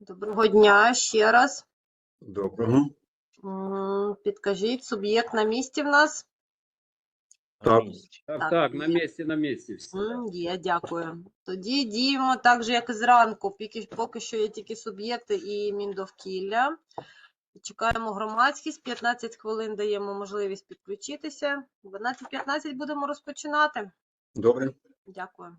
Доброго дня ще раз. Доброго. Підкажіть, суб'єкт на місці в нас? Так. Так, Так, так, на місці, на місці всі. Є, дякую. Тоді діємо так же, як і зранку. Поки, поки що є тільки суб'єкти і Міндовкілля. Чекаємо громадськість, 15 хвилин даємо можливість підключитися. 12.15 будемо розпочинати. Добре. Дякую.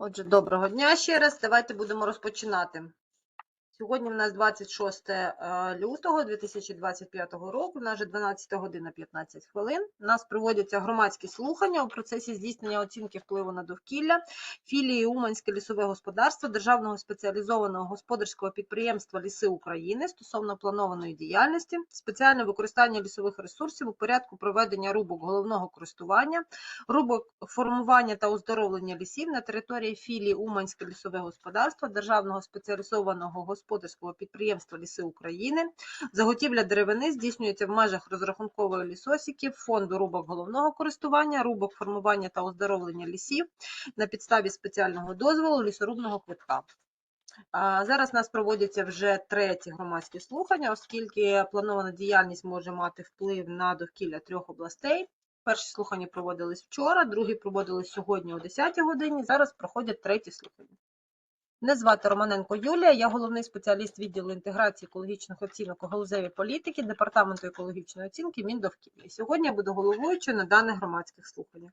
Отже, доброго дня ще раз. Давайте будемо розпочинати. Сьогодні в нас 26 е, лютого 2025 року, вже 12 година 15 хвилин. У нас проводяться громадські слухання у процесі здійснення оцінки впливу на довкілля філії Уманське лісове господарство Державного спеціалізованого господарського підприємства Ліси України стосовно планованої діяльності, спеціальне використання лісових ресурсів у порядку проведення рубок головного користування, рубок формування та оздоровлення лісів на території філії Уманське лісове господарство Державного спеціалізованого господарського підприємства Ліси України. Заготівля деревини здійснюється в межах розрахункової лісосіків, фонду рубок головного користування, рубок формування та оздоровлення лісів на підставі спеціального дозволу лісорубного квитка. Зараз у нас проводяться вже треті громадські слухання, оскільки планована діяльність може мати вплив на довкілля трьох областей. Перші слухання проводились вчора, другі проводились сьогодні о 10 годині. Зараз проходять треті слухання. Мене звати Романенко Юлія, я головний спеціаліст відділу інтеграції екологічних оцінок у галузевій політики Департаменту екологічної оцінки Міндовкілля. Сьогодні я буду головуючою на даних громадських слуханнях.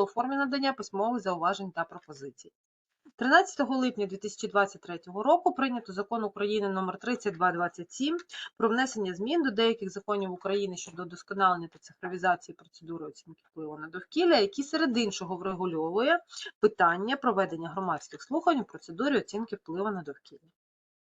у формі надання письмових зауважень та пропозицій. 13 липня 2023 року прийнято закон України номер 3227 про внесення змін до деяких законів України щодо удосконалення та цифровізації процедури оцінки впливу на довкілля, які серед іншого врегульовує питання проведення громадських слухань у процедурі оцінки впливу на довкілля.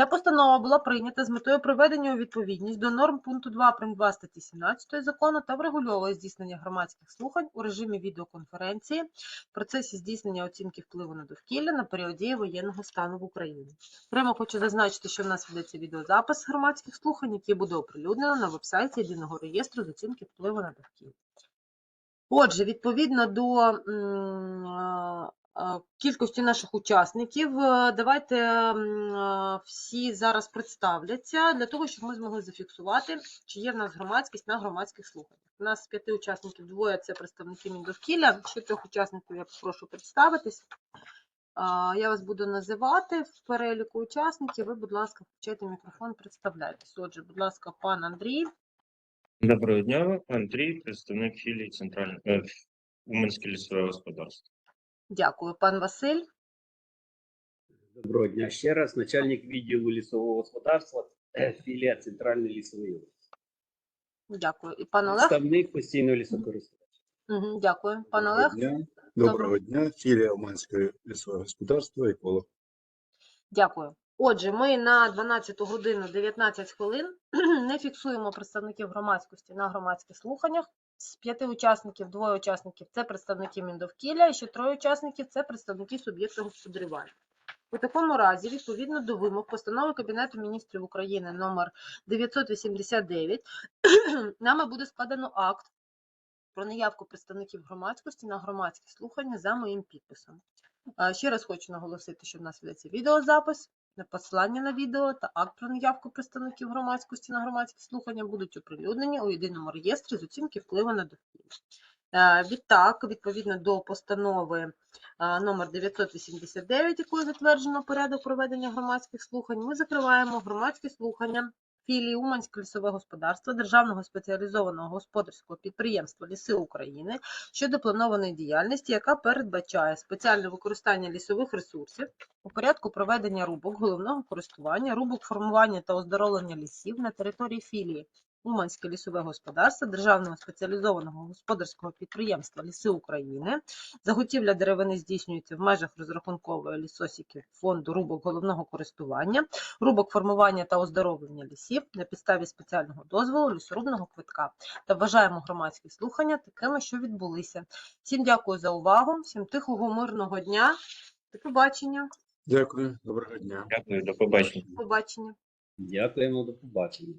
Ця постанова була прийнята з метою приведення у відповідність до норм пункту 2 прим. 2 статті 17 закону та врегульовує здійснення громадських слухань у режимі відеоконференції в процесі здійснення оцінки впливу на довкілля на період дії воєнного стану в Україні. Прямо хочу зазначити, що в нас ведеться відеозапис громадських слухань, який буде оприлюднено на вебсайті єдиного реєстру з оцінки впливу на довкілля. Отже, відповідно до кількості наших учасників, е, давайте всі зараз представляться для того, щоб ми змогли зафіксувати, чи є в нас громадськість на громадських слуханнях. У нас п'яти учасників двоє це представники Міндовкілля. Ще трьох учасників я попрошу представитись. Я вас буду називати в переліку учасників. Ви, будь ласка, включайте мікрофон, представляйтесь. Отже, будь ласка, пан Андрій. Доброго дня, Андрій, представник філії Центральне е, Уманське лісове господарство. Дякую, пан Василь. Доброго дня ще раз. Начальник відділу лісового господарства, е, філія Центральний лісовий. відділ. Дякую. І пан Олег. Представник постійного лісокористувача. Угу, дякую. Пан Олег. Доброго дня. Доброго дня. Філія Уманське лісове господарство, еколог. Дякую. Отже, ми на 12 годину 19 хвилин не фіксуємо представників громадськості на громадських слуханнях. З п'яти учасників, двоє учасників це представники Міндовкілля, і ще троє учасників це представники суб'єкту господарювання. У такому разі, відповідно до вимог постанови Кабінету міністрів України номер 989, нами буде складено акт про наявку представників громадськості на громадські слухання за моїм підписом. Ще раз хочу наголосити, що в нас ведеться відеозапис, посилання на відео та акт про наявку представників громадськості на громадські слухання будуть оприлюднені у єдиному реєстрі з оцінки впливу на довкілля. Е, Відтак, відповідно до постанови а, номер 989, якою затверджено порядок проведення громадських слухань, ми закриваємо громадські слухання філії Уманське лісове господарство Державного спеціалізованого господарського підприємства Ліси України щодо планованої діяльності, яка передбачає спеціальне використання лісових ресурсів у порядку проведення рубок головного користування, рубок формування та оздоровлення лісів на території філії Уманське лісове господарство Державного спеціалізованого господарського підприємства Ліси України. Заготівля деревини здійснюється в межах розрахункової лісосіки фонду рубок головного користування, рубок формування та оздоровлення лісів на підставі спеціального дозволу лісорубного квитка. Та вважаємо громадські слухання такими, що відбулися. Всім дякую за увагу, всім тихого, мирного дня. До побачення. Дякую, доброго дня. Дякую, до побачення. Побачення. Дякуємо, до побачення.